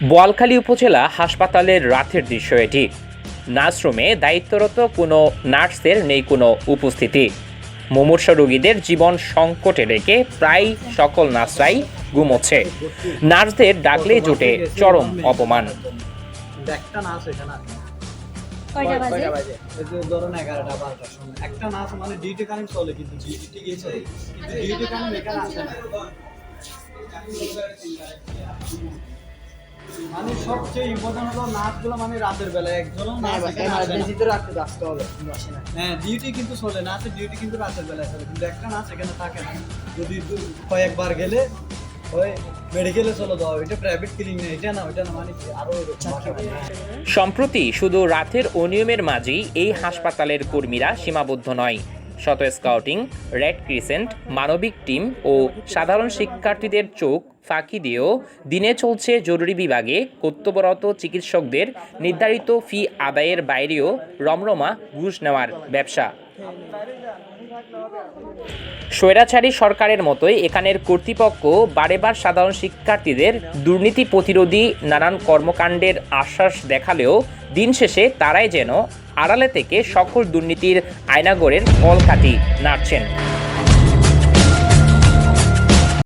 বোয়ালখালী উপজেলা হাসপাতালের রাতের দৃশ্য এটি। নার্সরুমে দায়িত্বরত কোনো নার্সের নেই কোনো উপস্থিতি। মুমূর্ষ রোগীদের জীবন সংকটে রেখে প্রায় সকল নার্সরাই ঘুমোচ্ছে। নার্সদের ডাকলে জোটে চরম অপমান। একটা মানে মানে সবচেয়ে ইম্পর্টেন্ট হলো নাচগুলো মানে রাতের বেলায়। একজনও নাচ এখানে আসে না। হ্যাঁ ডিউটি কিন্তু চলে নাচের ডিউটি কিন্তু রাতের বেলায় চলে কিন্তু একটা নাচ এখানে থাকে না। যদি কয়েকবার গেলে ওই মেডিকেলে চলে যাওয়া এটা প্রাইভেট ক্লিনিক না না ওইটা মানে আরও সম্প্রতি শুধু রাতের অনিয়মের মাঝেই এই হাসপাতালের কর্মীরা সীমাবদ্ধ নয়। শত স্কাউটিং, রেড ক্রিসেন্ট, মানবিক টিম ও সাধারণ শিক্ষার্থীদের চোখ ফাঁকি দিয়েও দিনে চলছে জরুরি বিভাগে কর্তব্যরত চিকিৎসকদের নির্ধারিত ফি আদায়ের বাইরেও রমরমা ঘুষ নেওয়ার ব্যবসা। স্বৈরাচারী সরকারের মতোই এখানের কর্তৃপক্ষ বারেবার সাধারণ শিক্ষার্থীদের দুর্নীতি প্রতিরোধী নানান কর্মকাণ্ডের আশ্বাস দেখালেও দিন শেষে তারাই যেন আড়ালে থেকে সকল দুর্নীতির আয়নাগরের কলকাঠি নাড়ছেন।